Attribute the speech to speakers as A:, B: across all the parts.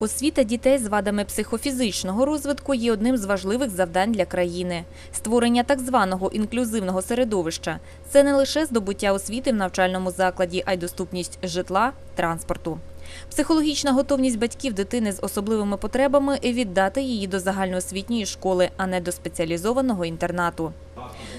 A: Освіта дітей з вадами психофізичного розвитку є одним з важливих завдань для країни. Створення так званого інклюзивного середовища це не лише здобуття освіти в навчальному закладі, а й доступність житла, транспорту. Психологічна готовність батьків дитини з особливими потребами віддати її до загальноосвітньої школи, а не до спеціалізованого інтернату.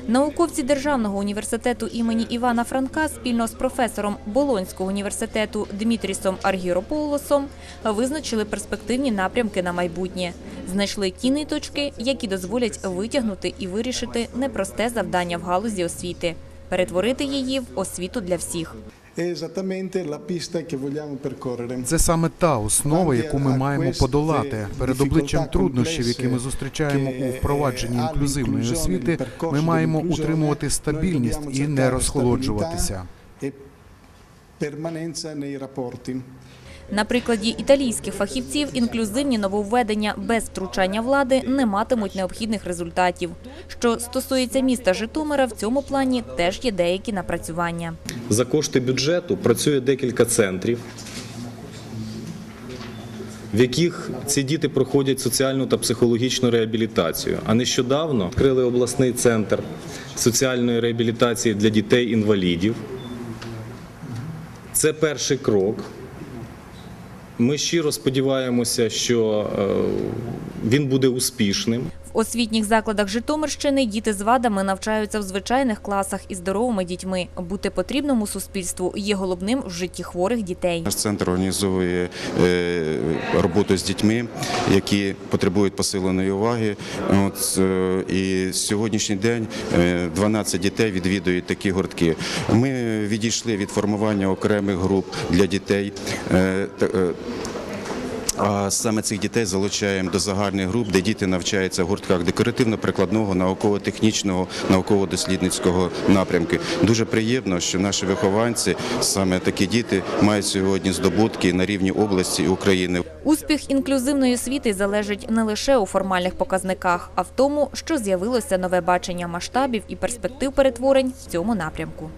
A: Науковці Державного університету імені Івана Франка спільно з професором Болонського університету Дмитрісом Аргіропоулосом визначили перспективні напрямки на майбутнє. Знайшли ті точки, які дозволять витягнути і вирішити непросте завдання в галузі освіти перетворити її в освіту для всіх.
B: È esattamente la pista che vogliamo percorrere.
C: Це саме та основа, яку ми маємо подолати. Перед обличчям труднощів, які ми зустрічаємо у впровадженні інклюзивної освіти, ми маємо утримувати стабільність і не розхолоджуватися.
B: E permanenza nei rapporti.
A: На прикладі італійських фахівців інклюзивні нововведення без втручання влади не матимуть необхідних результатів. Що стосується міста Житомира, в цьому плані теж є деякі напрацювання.
D: За кошти бюджету працює декілька центрів, в яких ці діти проходять соціальну та психологічну реабілітацію. А нещодавно відкрили обласний центр соціальної реабілітації для дітей-інвалідів. Це перший крок. Ми щиро сподіваємося, що е, він буде успішним.
A: В освітніх закладах Житомирщини діти з вадами навчаються в звичайних класах із здоровими дітьми. Бути потрібному суспільству є головним в житті хворих дітей.
E: Наш центр організовує е, роботу з дітьми, які потребують посиленої уваги. От, е, і сьогоднішній день е, 12 дітей відвідують такі гуртки. Ми відійшли від формування окремих груп для дітей. А саме цих дітей залучаємо до загальних груп, де діти навчаються в гуртках декоративно-прикладного, науково-технічного, науково-дослідницького напрямки. Дуже приємно, що наші вихованці, саме такі діти, мають сьогодні здобутки на рівні області України.
A: Успіх інклюзивної освіти залежить не лише у формальних показниках, а в тому, що з'явилося нове бачення масштабів і перспектив перетворень в цьому напрямку.